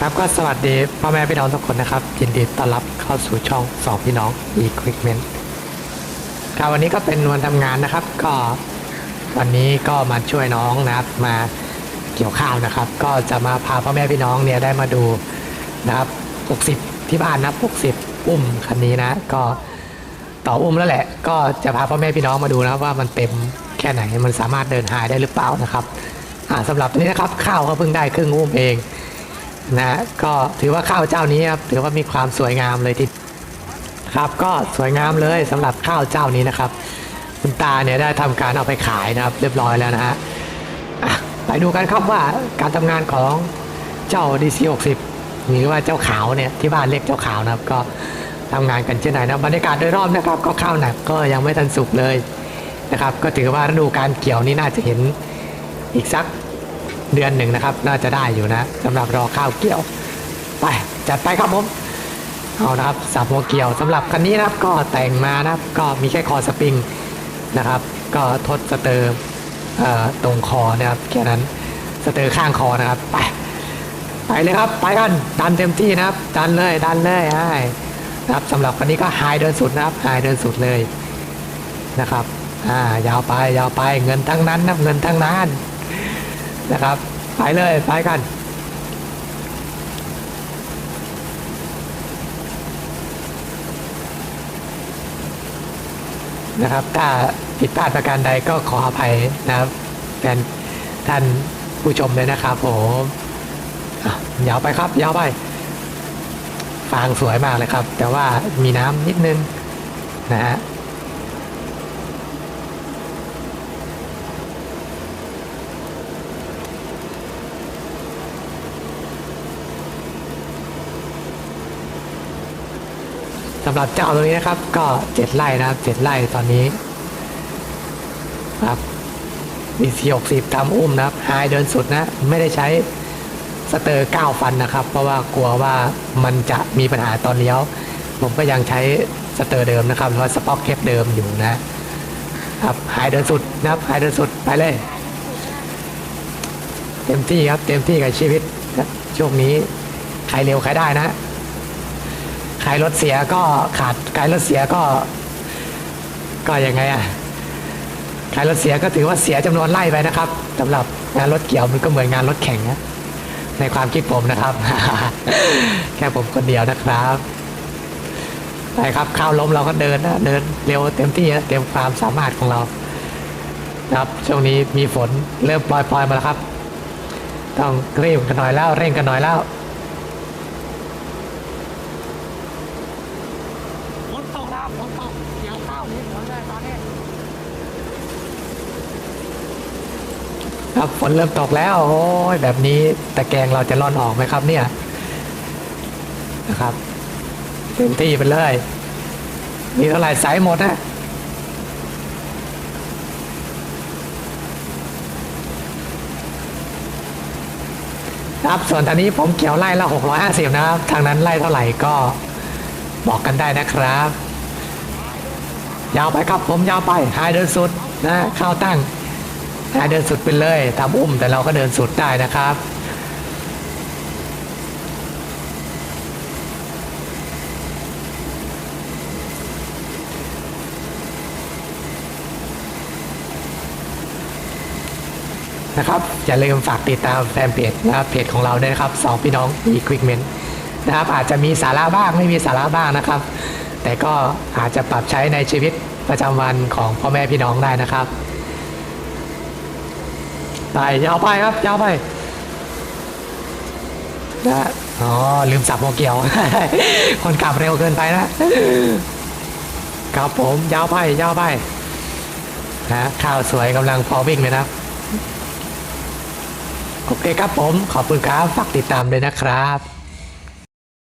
ครับก็สวัสดีพ่อแม่พี่น้องทุกคนนะครับ ยินดีต้อนรับเข้าสู่ช่องสองพี่น้อง Equipment ครับวันนี้ก็เป็นวันทำงานนะครับ ก็วันนี้ก็มาช่วยน้องนะครับ มาเกี่ยวข้าวนะครับ ก็จะมาพาพ่อแม่พี่น้องเนี่ยได้มาดูนะครับ 60 ที่บ้านนะ60 อุ้มคันนี้นะ ก็ต่ออุ้มแล้วแหละ ก็จะพาพ่อแม่พี่น้องมาดูนะครับว่ามันเต็มแค่ไหนมันสามารถเดินหายได้หรือเปล่านะครับอ่าสำหรับตัวนี้นะครับข้าวก็เพิ่งได้ครึ่งอุ้มเอง นะก็ถือว่าข้าวเจ้านี้ครับถือว่ามีความสวยงามเลยทีครับก็สวยงามเลยสำหรับข้าวเจ้านี้นะครับ คุณตาเนี่ยได้ทำการเอาไปขายนะครับ เรียบร้อยแล้วนะฮะไปดูกันครับว่าการทำงานของเจ้า DC 60หรือว่าเจ้าขาวเนี่ยที่บ้านเรียกเจ้าขาวนะครับ ก็ทำงานกันเช่นไหนนะบรรยากาศโดยรอบนะครับ ก็ข้าวหนักก็ยังไม่ทันสุกเลยนะครับ ก็ถือว่าฤดูการเกี่ยวนี่น่าจะเห็นอีกสัก เดือนหนึ่งนะครับ น่าจะได้อยู่นะสำหรับรอข้าวเกี่ยว ไปจัดไปครับผมเอานะครับสับหัวเกี่ยวสำหรับคันนี้นะครับก็แต่งมานะครับก็มีแค่คอสปริงนะครับ ก็ทดสเตอร์ตรงคอนะครับแค่นั้นสเตอร์ข้างคอนะครับไปไปเลยครับไปกันดันเต็มที่นะครับดันเลยดันเลยให้นะครับสำหรับคันนี้ก็ไฮเดินสุดนะครับไฮเดินสุดเลยนะครับอ่ายาวไปยาวไปเงินทั้งนั้นนะเงินทั้งนั้น นะครับไปเลยไปกันนะครับถ้าผิดพลาดประการใดก็ขออภัยนะครับแฟนท่านผู้ชมเลยนะครับผมยาวไปครับยาวไป ฟางสวยมากเลยครับ แต่ว่ามีน้ำนิดนึงนะฮะ สำหรับเจ้าตัวนี้นะครับ ก็เจ็ดไร่นะครับเจ็ดไร่ตอนนี้ ครับมีสี่หกสิบตามอุ้มนะครับไฮเดินสุดนะ ไม่ได้ใช้สเตอร์เก้าฟันนะครับ เพราะว่ากลัวว่ามันจะมีปัญหาตอนเลี้ยว ผมก็ยังใช้สเตอร์เดิมนะครับหรือว่าสป็อกเคปเดิมอยู่นะครับไฮเดินสุดนะครับไฮเดินสุดไปเลยเต็มที่ครับเต็มที่กับชีวิตช่วงนี้ใครเร็วใครได้นะ ขายรถเสียก็ขาดขายรถเสียก็ ก็ยังไงอะขายรถเสียก็ถือว่าเสียจำนวนไล่ไปนะครับสำหรับงานรถเกี่ยวมันก็เหมือนงานรถแข่งนะในความคิดผมนะครับ แค่ผมคนเดียวนะครับไปครับข้าวล้มเราก็เดินนะเดินเร็วเต็มที่นะเต็มความสามารถของเรา ครับช่วงนี้มีฝนเริ่มปล่อยๆมาแล้วครับ ต้องรีบกันหน่อยแล้วเร่งกันหน่อยแล้ว ฝนตกแล้วฝนตกเกี่ยวข้าวนี่ฝนเลยตอนนี้ ครับฝนเริ่มตกแล้วโอ้ยแบบนี้ตะแกรงเราจะร่อนออกไหมครับ เนี่ยนะครับเต็มที่ไปเลย มีเท่าไหร่ใส่หมดนะครับส่วนทางนี้ผมเกี่ยวไล่ละ650 นะครับ ทางนั้นไล่เท่าไหร่ก็บอกกันได้นะครับ ยาวไปครับผมยาวไปหายเดินสุดนะเข้าตั้ง เดินสุดไปเลยตามอุ้มแต่เราก็เดินสุดได้นะครับนะครับอย่าลืมฝากติดตามแฟนเพจนะครับเพจของเราด้วยนะครับสองพี่น้อง Equipment นะครับอาจจะมีสาระบ้างไม่มีสาระบ้างนะครับ แต่ก็อาจจะปรับใช้ในชีวิตประจำวันของพ่อแม่พี่น้องได้นะครับ ไปยาวไปครับยาวไปนะอ๋อลืมสับโมเกียว คนขับเร็วเกินไปนะครับผมยาวไปยาวไปนะข้าวสวยกำลังพอวิ่งเลยนะครับโอเคครับผมขอบคุณครับฝากติดตามด้วยนะครับ